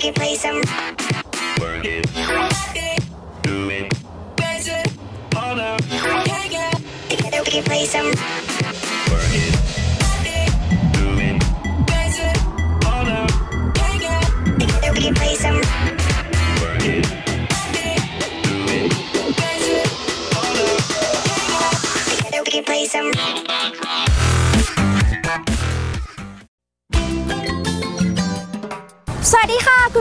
happy to play some. Work it. Do it. Better. Harder. Together we can play some.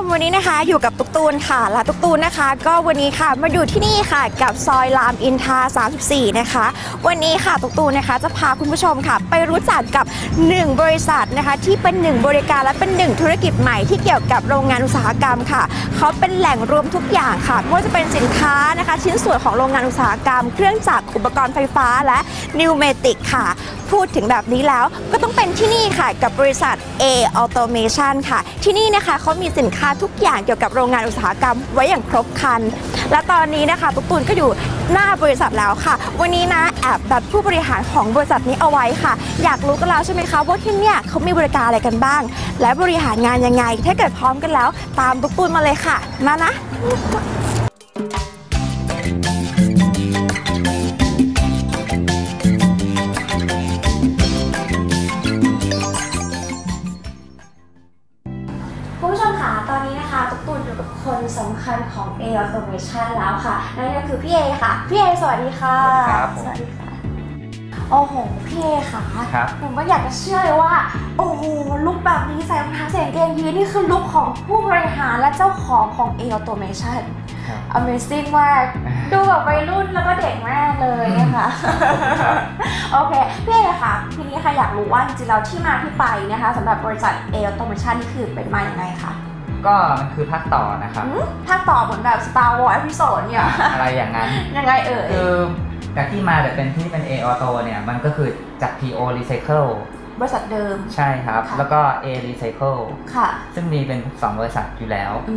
มวันนี้นะคะอยู่กับตุกตูนค่ะและตุกตูนนะคะ ก็วันนี้ค่ะมาอยู่ที่นี่ค่ะกับซอยรามอินทรา34 นะคะ วันนี้ค่ะตุกตูนนะคะ จะพาคุณผู้ชมค่ะ ไปรู้จักกับ 1 บริษัทนะคะ ที่เป็น 1 บริการและเป็น 1 ธุรกิจใหม่ที่เกี่ยวกับโรงงานอุตสาหกรรมค่ะเขาเป็นแหล่งรวมทุกอย่างค่ะไม่ว่าจะเป็นสินค้านะคะ ชิ้นส่วนของโรงงานอุตสาหกรรม เครื่องจักรอุปกรณ์ไฟฟ้าและนิวเมติกค่ะ พูดถึงแบบนี้แล้วก็ต้องเป็นที่นี่ค่ะกับบริษัท A Automation ค่ะ ที่นี่นะคะเขามีสินค้าทุกอย่างเกี่ยวกับโรงงานอุตสาหกรรมไว้อย่างครบครัน และตอนนี้นะคะตุ๊กตูนก็อยู่หน้าบริษัทแล้วค่ะ วันนี้นะแอบแบบผู้บริหารของบริษัทนี้เอาไว้ค่ะ อยากรู้กันแล้วใช่ไหมคะว่าที่เนี่ยเขามีบริการอะไรกันบ้าง และบริหารงานยังไง ถ้าเกิดพร้อมกันแล้ว ตามตุ๊กตูนมาเลยค่ะ มานะ คือพี่เอค่ะ พี่เอสวัสดีค่ะ ครับผมสวัสดีค่ะ โอ้โห พี่เอค่ะครับผมก็อยากจะเชื่อเลยว่า โอ้โห ลุคแบบนี้ใส่รองเท้าใส่กางเกงยีนนี่คือลุคของผู้บริหารและเจ้าของของ A Automation ครับ Amazing มาก ดูแบบวัยรุ่นแล้วก็เด็กมากเลยนะคะโอเค พี่เอค่ะ ทีนี้ค่ะอยากรู้ว่าจริงๆแล้วที่มาที่ไปนะคะสำหรับบริษัท A Automation นี่คือเป็นมาอย่างไงคะ ก็มันคือภาคต่อนะครับอืมภาคต่อเหมือนแบบ Star Wars Episode เนี่ยอะไรอย่างนั้น ยังไงเอ่ยคือจากที่มาแต่เป็นที่เป็น A Auto เนี่ยมันก็คือจาก PO Recycle บริษัทเดิม ใช่ครับค่ะแล้วก็ A Recycle ค่ะ ซึ่งมีเป็น 2 บริษัทอยู่แล้วอื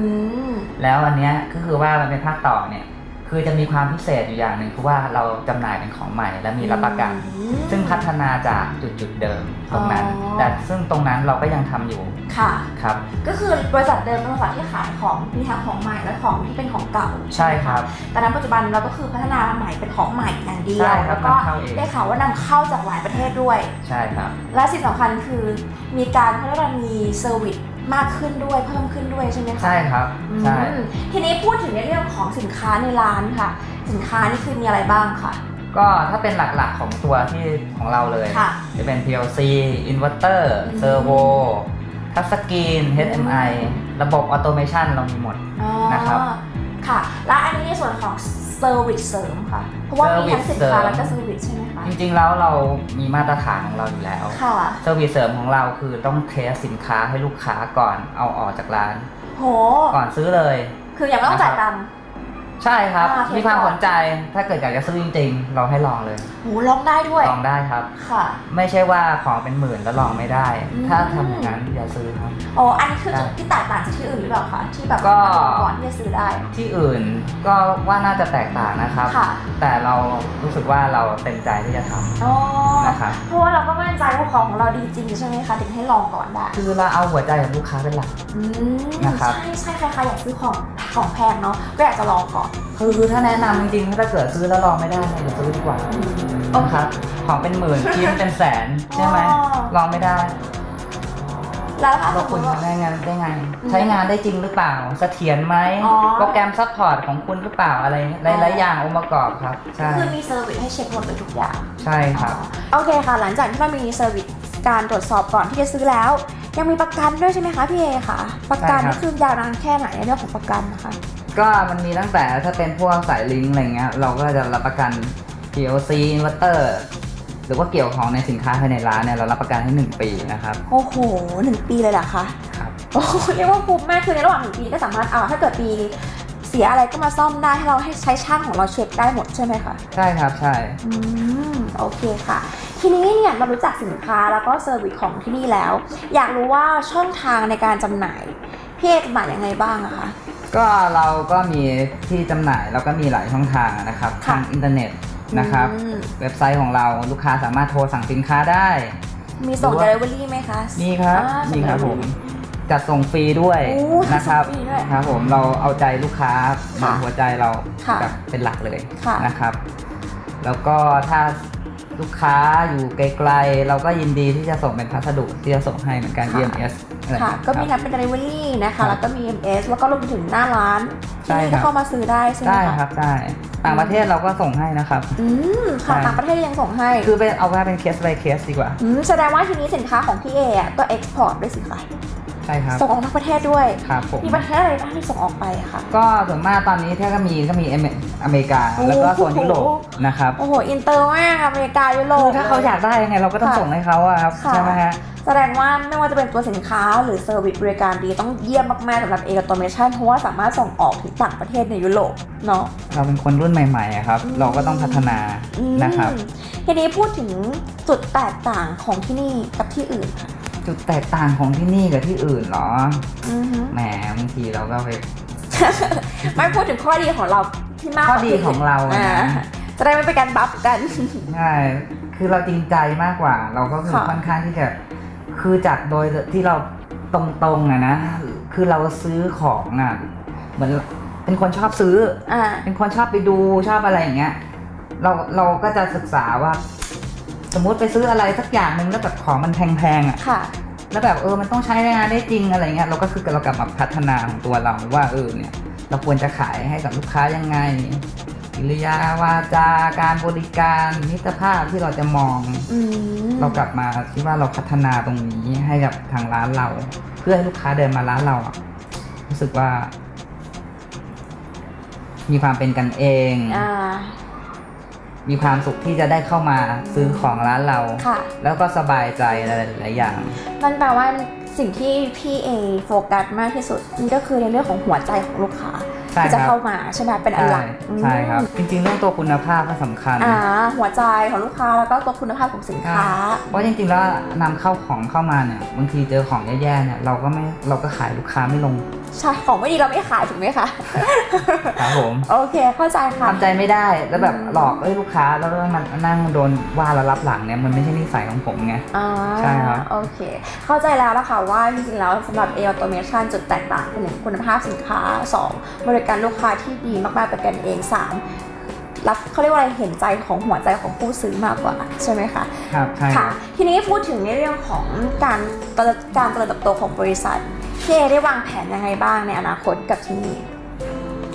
มแล้วอันเนี้ยก็คือว่ามันเป็นภาคต่อเนี่ย คือจะมีความพิเศษอยู่อย่างหนึ่งคือว่าเราจำหน่ายเป็นของใหม่และมีรับประกันอืมซึ่งพัฒนาจากจุดจุดๆเดิมตรงนั้นอ๋อแต่ซึ่งตรงนั้นเราก็ยังทำอยู่ ค่ะ ครับ ก็คือบริษัทเดิมเป็นบริษัทที่ขายของมีทั้งของใหม่และของที่เป็นของเก่า ใช่ครับ แต่ณปัจจุบันเราก็คือพัฒนามาใหม่เป็นของใหม่อย่างเดียวใช่ครับแล้วก็นำเข้าเองได้ข่าวว่านำเข้าจากหลายประเทศด้วย ใช่ครับ และสิ่งสำคัญคือมีการเขาเรียกว่ามีเซอร์วิส มากขึ้นด้วยเพิ่มขึ้นด้วยใช่ไหมคะใช่ครับใช่อืมทีนี้พูดถึงในเรื่องของสินค้าในร้านค่ะ สินค้านี่คือมีอะไรบ้างค่ะ ก็ถ้าเป็นหลักๆของตัวที่ของเราเลยค่ะจะเป็น PLC Inverter อืม Servo ทัชสกรีน HMI ระบบออโตเมชันเรามีหมดอ๋อนะครับค่ะ และอันนี้ในส่วนของ เซอร์วิสเสริมค่ะ เพราะว่ามีทั้งสินค้า Service และก็เซอร์วิสใช่ไหมคะ จริงๆ แล้วเรามีมาตรฐานของเราอยู่แล้วค่ะเซอร์วิสเสริมของเราคือต้องเทสสินค้าให้ลูกค้าก่อนเอาออกจากร้าน โห ก่อนซื้อเลย คือยังไม่ต้องจ่ายตังค์ ใช่ครับ อ่าเทสมีความก่สอนนใจถ้าเกิดอยากจะซื้อจริงๆ เราให้ลองเลยโหลองได้ด้วย ลองได้ครับ ค่ะ ไม่ใช่ว่าของเป็นหมื่นแล้วลองไม่ได้ อืม ถ้าทำอย่างนั้นอย่าซื้อครับอ๋ออันนี้คือได้จุดที่แตกต่างจากที่อื่นหรือเปล่าคะ ที่แบบก็ ก่อนที่จะซื้อได้ ที่อื่นก็ว่าน่าจะแตกต่างนะครับ ค่ะ แต่เรารู้สึกว่าเราเต็มใจที่จะทำอ๋อนะครับเพราะว่าเราก็มั่นใจว่าของของเราดีจริงใช่ไหมคะ ถึงให้ลองก่อนได้ คือเราเอาหัวใจของลูกค้าเป็นหลัก อืมนะครับ ใช่ใช่ใครๆอยากซื้อของของแพงเนาะ ก็อยากจะลองก่อนคือคือถ้าแนะนำจริงๆถ้าเกิดซื้อแล้วลองไม่ได้อย่าซื้อดีกว่าโอเคนะครับของเป็นหมื่นชิ้นเป็นแสนใช่ไหมอ๋อ ลองไม่ได้แล้วถ้าสว่ามมคุณติว่าได้งานได้ไงอืมใช้งานได้จริงหรือเปล่าเสถียรไหมอ๋อ โปรแกรมซัพพอร์ตของคุณหรือเปล่าอะไรหลายๆอย่างองค์ประกอบครับ ใช่คือมีเซอร์วิสให้เช็คหมดเลยทุกอย่าง ใช่ครับ โอเคค่ะ หลังจากที่เรามีเซอร์วิสการตรวจสอบก่อนที่จะซื้อแล้ว ยังมีประกันด้วยใช่ไหมคะพี่เอค่ะประกันใช่ครับ นี่คือยาวนานแค่ไหนในเรื่องของประกันนะคะ ก็มันมีตั้งแต่ถ้าเป็นพวกสายลิงก์อะไรเงี้ยเราก็จะรับประกัน PLC inverter หรือว่าเกี่ยวของในสินค้าภายในร้านเนี่ยเรารับประกันให้ 1 ปีนะครับ โอ้โหหนึ่งปีเลยเหรอคะครับ โอ้โหเรียกว่าคุ้มมากคือในระหว่างหนึ่งปีก็สามารถเอาถ้าเกิดปีเสียอะไรก็มาซ่อมได้ให้เราให้ใช้ช่างของเราเช็คได้หมดใช่ไหมคะ ใช่ครับใช่ อืมโอเคค่ะ ทีนี้เนี่ยเรารู้จักสินค้าแล้วก็เซอร์วิสของที่นี่แล้ว อยากรู้ว่าช่องทางในการจำหน่ายพี่เอกจำหน่ายยังไงบ้างอะคะ ก็เราก็มีที่จำหน่ายเราก็มีหลายช่องทางนะครับค่ะทางอินเทอร์เน็ตนะครับ อืม เว็บไซต์ของเราลูกค้าสามารถโทรสั่งสินค้าได้ มีส่งหรือว่า delivery ไหมคะมีครับอ่ามีครับส่ผงม delivery จัดส่งฟรีด้วยโอ้นะครับจัดส่งฟรีด้วยครับผมเราเอาใจลูกค้าเหมือนค่ะ หัวใจเราค่ะแบบเป็นหลักเลยค่ะ นะครับ แล้วก็ถ้าลูกค้าอยู่ไกลๆ เราก็ยินดีที่จะส่งเป็นพัสดุที่จะส่งให้เหมือนกัน ค่ะ EMS อะไรค่ะ ก็มีครัทั้บงเป็น delivery นะครัคะบแล้วก็มี MS แล้วก็รวมไปถึงหน้าร้านใช่ที่ครับเข้ามาซื้อได้ใช่ไหมได้คะครับได้ต่างประเทศเราก็ส่งให้นะครับ อืมค่ะใช่ต่างประเทศยังส่งให้ คือเป็นเอาไว้เป็นเคส by เคสดีกว่า อืมแสดงว่าทีนี้สินค้าของพี่เออะก็เอ็กซ์พอร์ตด้วยสิคะใช่ครับ ส่งออกนอกประเทศด้วย ครับผม มีประเทศอะไรบ้างที่ส่งออกไปอะคะก็ส่วนมากตอนนี้ถ้าก็มีก็มีอเมอเมริกาโอ้แล้วก็โซนยุโรปโอ้โหนะครับโอ้โห อินเตอร์มากอเมริกายุโรคืปอถ้าเขาอยากได้ยังไงเราก็ต้องค่ะส่งให้เขาอะครับค่ะใช่ไหมฮะแสดงว่าไม่ว่าจะเป็นตัวสินค้าหรือเซอร์วิสบริการดีต้องเยี่ยมมากๆสำหรับเอ a u t o m a t i o n เพราะว่าสามารถส่งออกถึงต่างประเทศในยุโรปเนาะเราเป็นคนรุ่นใหม่ๆอะครับอืมเราก็ต้องพัฒนาอืมนะครับทีนี้พูดถึงจุดแตกต่างของที่นี่กับที่อื่นค่ะ จุดแตกต่างของที่นี่กับที่อื่นเหรออือฮึแหมบางทีเราก็ไป ไม่พูดถึงข้อดีของเราที่มากกข้อว่าดีที่นของเราอะนะ อ่จะได้ไม่เป็นการบัฟกัน ใช่คือเราจริงใจมากกว่า เราก็คือค่ะ ค่อนข้างที่จะ คือจากโดยที่เราตรงๆอะนะ คือเราซื้อของอะเหมือนเป็นคนชอบซื้อ อ่า เป็นคนชอบไปดูชอบอะไรอย่างเงี้ย เราเราก็จะศึกษาว่า สมมุติไปซื้ออะไรสักอย่างหนึ่งแล้วแบบของมันแพงๆอะค่ะ แล้วแบบเออมันต้องใช้งานได้จริงอะไรเงี้ยเราก็คือเรากลับมาพัฒนาของตัวเราว่าเออเนี่ยเราควรจะขายให้กับลูกค้ายังไงกิริยาวาจาการบริการมิตรภาพที่เราจะมองอืมเรากลับมาคิดว่าเราพัฒนาตรงนี้ให้กับทางร้านเรา เพื่อให้ลูกค้าเดินมาร้านเราอะรู้สึกว่า มีความเป็นกันเองอ่า มีความสุขที่จะได้เข้ามาซื้อของร้านเราค่ะแล้วก็สบายใจอะไรหลายๆอย่างนั่นแปลว่าสิ่งที่พี่เอโฟกัสมากที่สุดนี่ก็คือในเรื่องของหัวใจของลูกค้าใช่ที่จะครับเข้ามาใช่ไหมเป็นอันหลักใช่ครับอืมจริงๆเรื่องตัวคุณภาพก็สำคัญอ่าหัวใจของลูกค้าแล้วก็ตัวคุณภาพของสินค้าเพราะจริงๆแล้วนำเข้าของเข้ามาเนี่ยบางทีเจอของแย่ๆเนี่ยเราก็ไม่เราก็ขายลูกค้าไม่ลง ใช่ของไม่ดีเราไม่ขายถูกไหมคะครับผมโอเคเข้าใจค่ะทำใจไม่ได้แล้วแบบอืมหลอกเอ้ยลูกค้าแล้วก็มันนั่งโดนว่าแล้วรับหลังเนี่ยมันไม่ใช่นิสัยของผมไงอ่าใช่ครับโอเค เข้าใจแล้วละค่ะว่าจริงๆแล้วสำหรับ a อ u t o m a t i o n จุดแตกต่างคือหนึ่งคุณภาพสินค้า 2 บริการลูกค้าที่ดีมากๆเป็นกันเอง 3รับเขาเรียกว่าอะไรเห็นใจของหัวใจของผู้ซื้อมากกว่าใช่ไหมคะครับใช่คค่ะรับทีนี้พูดถึงในเรื่องของการการเจริญเติบโตของบริษัท พี่เอได้วางแผนยังไงบ้างในอนาคตกับที่นี่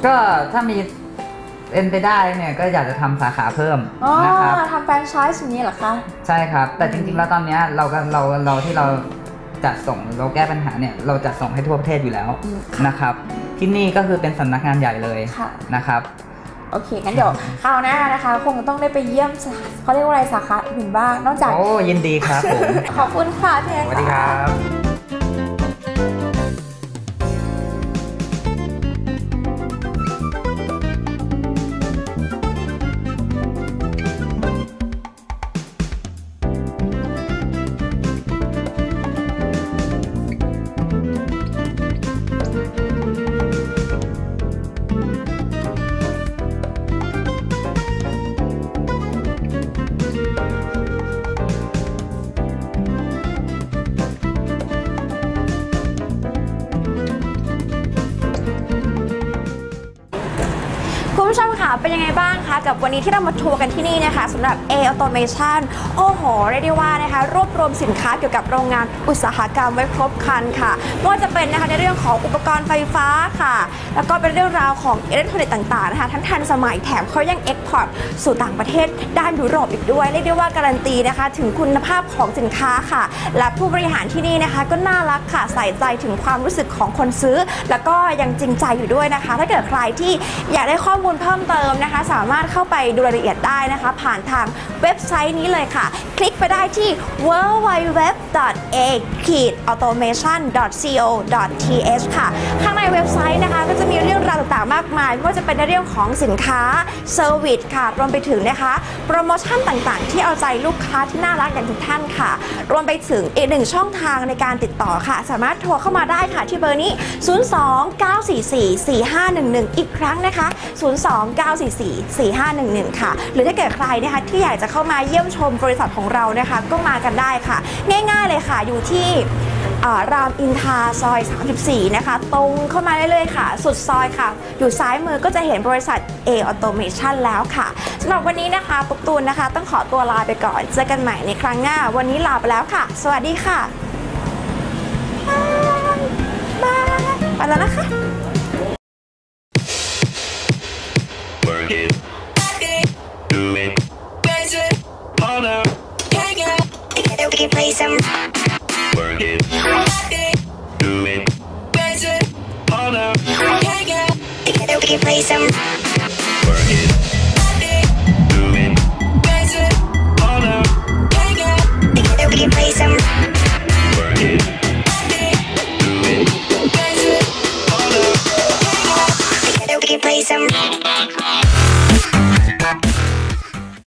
ก็ถ้ามีเป็นไปได้เนี่ยก็อยากจะทำสาขาเพิ่มอ๋อนะครับทำแฟรนไชส์อย่างนี้เหรอคะ ใช่ครับ แต่จริงๆแล้วตอนเนี้ยเราก็เราเราที่เราจัดส่งเราแก้ปัญหาเนี่ยเราจัดส่งให้ทั่วประเทศอยู่แล้วอืมนะครับ ที่นี่ก็คือเป็นสำนักงานใหญ่เลยค่ะ นะครับ โอเคงั้นเดี๋ยวคราวหน้านะคะ คงต้องได้ไปเยี่ยมสาเขาเรียกว่าอะไรสาขาอื่นบ้างนอกจาก โอ้ยินดีครับผม ขอบคุณค่ะพี่เอสวัสดีครับ ผู้ชมค่ะเป็นยังไงบ้างคะ กับวันนี้ที่เรามาทัวร์กันที่นี่นะคะสำหรับ A Automation โอ้โหเรียกได้ว่านะคะรวบรวมสินค้าเกี่ยวกับโรงงานอุตสาหกรรมไว้ครบครันค่ะไม่ว่าจะเป็นนะคะในเรื่องของอุปกรณ์ไฟฟ้าค่ะ แล้วก็เป็นเรื่องราวของอิเล็กทรอนิกส์ต่างๆนะคะทั้งทันสมัยแถมเขายังเอ็กพอร์ตสู่ต่างประเทศด้านยุโรปอีกด้วยเรียกได้ว่าการันตีนะคะ ถึงคุณภาพของสินค้าค่ะ และผู้บริหารที่นี่นะคะก็น่ารักค่ะใส่ใจถึงความรู้สึกของคนซื้อ แล้วก็ยังจริงใจอยู่ด้วยนะคะ ถ้าเกิดใครที่อยากได้ข้อมูลเพิ่มเติมนะคะ สามารถเข้าไปดูรายละเอียดได้นะคะ ผ่านทางเว็บไซต์นี้เลยค่ะ คลิกไปได้ที่ www.a-automation.co.th ค่ะ ข้างในเว็บไซต์นะคะ ก็จะมีเรื่องราวต่างๆมากมายไม่ว่าจะเป็นในเรื่องของสินค้าเซอร์วิสค่ะ รวมไปถึงนะคะ โปรโมชั่นต่างๆ ที่เอาใจลูกค้าที่น่ารักอย่างทุกท่านค่ะ รวมไปถึงอีกหนึ่งช่องทางในการติดต่อค่ะ สามารถโทรเข้ามาได้ค่ะที่เบอร์นี้ 029444511 อีกครั้งนะคะ 0 029444511 ค่ะ หรือถ้าเกิดใครนะคะที่อยากจะเข้ามาเยี่ยมชมบริษัทของเรานะคะ ก็มากันได้ค่ะ ง่ายๆเลยค่ะอยู่ที่รามอินทราซอย 34 นะคะ ตรงเข้ามาเรื่อยๆค่ะ สุดซอยค่ะ อยู่ซ้ายมือก็จะเห็นบริษัท A Automation แล้วค่ะสำหรับวันนี้นะคะปุ๊กตูนนะคะ ต้องขอตัวลาไปก่อน เจอกันใหม่ในครั้งหน้า วันนี้ลาไปแล้วค่ะ สวัสดีค่ะบายไปแล้วนะคะ Together we can play some. Work it. Do it. Harder. Together we can play some. Work it.